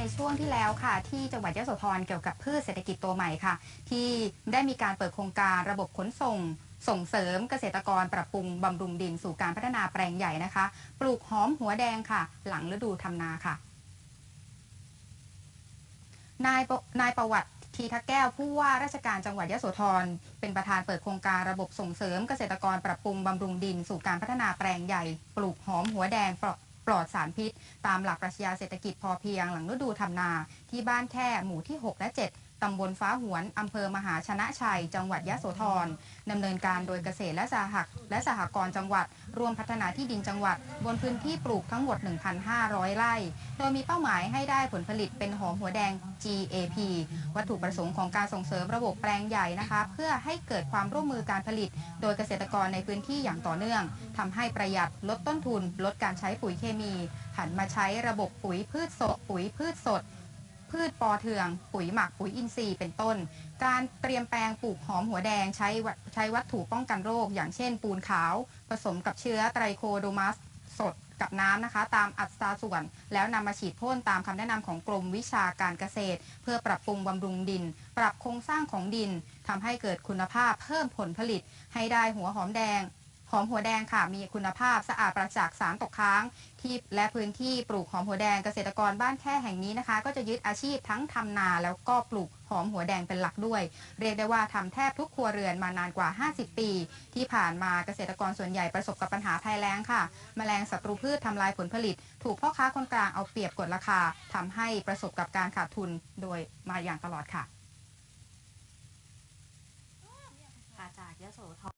ในช่วงที่แล้วค่ะ ที่จังหวัดยะโสธรเกี่ยวกับพืชเศรษฐกิจตัวใหม่ค่ะ ที่ได้มีการเปิดโครงการระบบขนส่ง ส่งเสริมเกษตรกรปรับปรุงบำรุงดินสู่การพัฒนาแปลงใหญ่นะคะ ปลูกหอมหัวแดงค่ะ หลังฤดูทำนาค่ะ นายปนายประวัติทีทักแก้วผู้ว่าราชการจังหวัดยะโสธรเป็นประธานเปิดโครงการระบบส่งเสริมเกษตรกรปรับปรุงบำรุงดิน สู่การพัฒนาแปลงใหญ่ ปลูกหอมหัวแดง ปลอดสารพิษ ตามหลักปรัชญาเศรษฐกิจพอเพียงหลังฤดูทำนาที่บ้านแค่หมู่ที่ 6 และ 7 ตำบลฟ้าหวน อำเภอมหาชนะชัย จังหวัดยะโสธรดำเนินการโดยเกษตรและสหกและสหกรณ์จังหวัด รวมพัฒนาที่ดินจังหวัด บนพื้นที่ปลูกทั้งหมด 1,500 ไร่ โดยมีเป้าหมายให้ได้ผลผลิตเป็นหอมหัวแดง GAP วัตถุประสงค์ของการส่งเสริมระบบแปลงใหญ่นะคะ เพื่อให้เกิดความร่วมมือการผลิต โดยเกษตรกรในพื้นที่อย่างต่อเนื่องทำให้ประหยัดลดต้นทุน ลดการใช้ปุ๋ยเคมีหันมาใช้ระบบปุ๋ยพืชสดปุ๋ยพืชสด พืชปอเทือง ปุ๋ยหมักปุ๋ยอินทรีย์เป็นต้น การเตรียมแปลงปลูกหอมหัวแดงใช้ใช้วัตถุป้องกันโรค อย่างเช่น ปูนขาว ผสมกับเชื้อไตรโคโดมัสสดกับน้ำนะคะ ตามอัตราส่วน แล้วนำมาฉีดพ่นตามคำแนะนำของกรมวิชาการเกษตร เพื่อปรับปรุงบำรุงดิน ปรับโครงสร้างของดินทำให้เกิดคุณภาพเพิ่มผลผลิต ให้ได้หัวหอมแดง หอมหัวแดงค่ะ มีคุณภาพสะอาดปราศจากสารตกค้างที่และพื้นที่ปลูกหอมหัวแดงเกษตรกรบ้านแค่แห่งนี้นะคะ ก็จะยึดอาชีพทั้งทำนาแล้วก็ปลูกหอมหัวแดงเป็นหลักด้วย เรียกได้ว่าทำแทบทุกครัวเรือนมานานกว่า 50 ปี ที่ผ่านมาเกษตรกรส่วนใหญ่ประสบกับปัญหาภัยแล้งค่ะแมลงศัตรูพืชทำลายผลผลิต ถูกพ่อค้าคนกลางเอาเปรียบกดราคาทำให้ประสบกับการขาดทุนโดยมาอย่างตลอดค่ะจากยโสธ